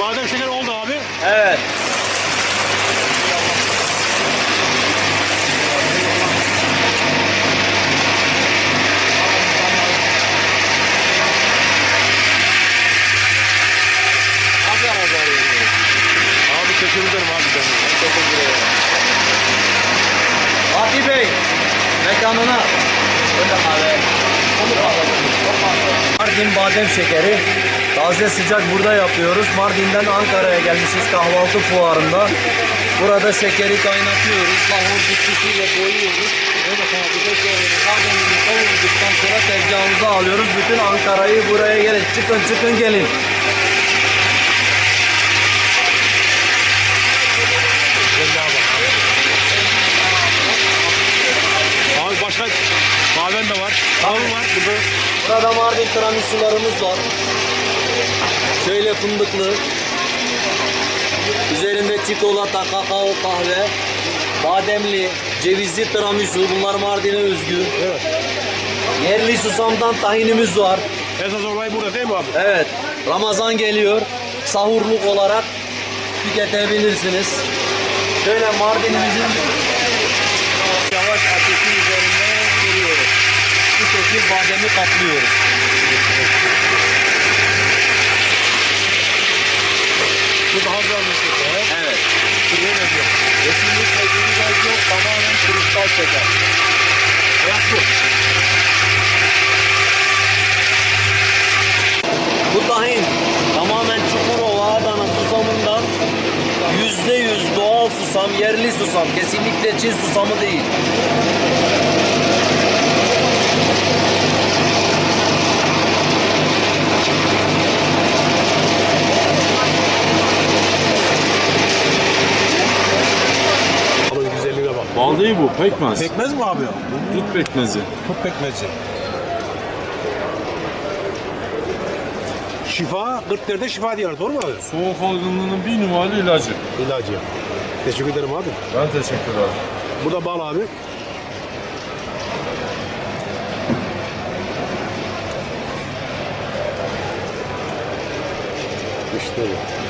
badem şekeri oldu abi. Evet. Abi teşekkür ederim abi. Fatih Bey, mekanına. Öyle kahve. Mardin badem şekeri. Taze sıcak burada yapıyoruz. Mardin'den Ankara'ya gelmişiz kahvaltı fuarında. Burada şekeri kaynatıyoruz. Lahor bitkisiyle boyuyoruz. Evet abi şekerini bademini kavurduktan sonra tezgahımıza alıyoruz. Bütün Ankara'yı buraya gelin. Çıkın çıkın gelin. Abi başka kahven de var. Kahve var. Burada Burada Mardin tiramisularımız var. Şöyle fındıklı. Üzerinde çikolata, kakao, kahve. Bademli, cevizli tiramisu. Bunlar Mardin'e özgü. Evet. Yerli susamdan tahinimiz var. Esas olay burada değil mi abi? Evet. Ramazan geliyor. Sahurluk olarak tüketebilirsiniz. Şöyle Mardin'imizin yavaş ateşi üzerinde vuruyoruz. Bu şekil bademi kaplıyoruz. Bu daha güzel bir şeker. Evet. Şuraya ne diyor? Kesinlikle gülücük yok. Tamamen kristal şeker. Beyaz bu. Bu tahin tamamen Çukurova Adana susamından yüzde yüz doğal susam, yerli susam. Kesinlikle Çin susamı değil. Değil bu, pekmez. Pekmez mi abi? Dut pekmezi. Tut pekmezi. Şifa, 40 derde şifa diyorlar doğru mu abi? Soğuk algınlığının bir numaralı ilacı. İlacı. Teşekkür ederim abi. Ben teşekkür ederim. Burada bal abi. İşte bu.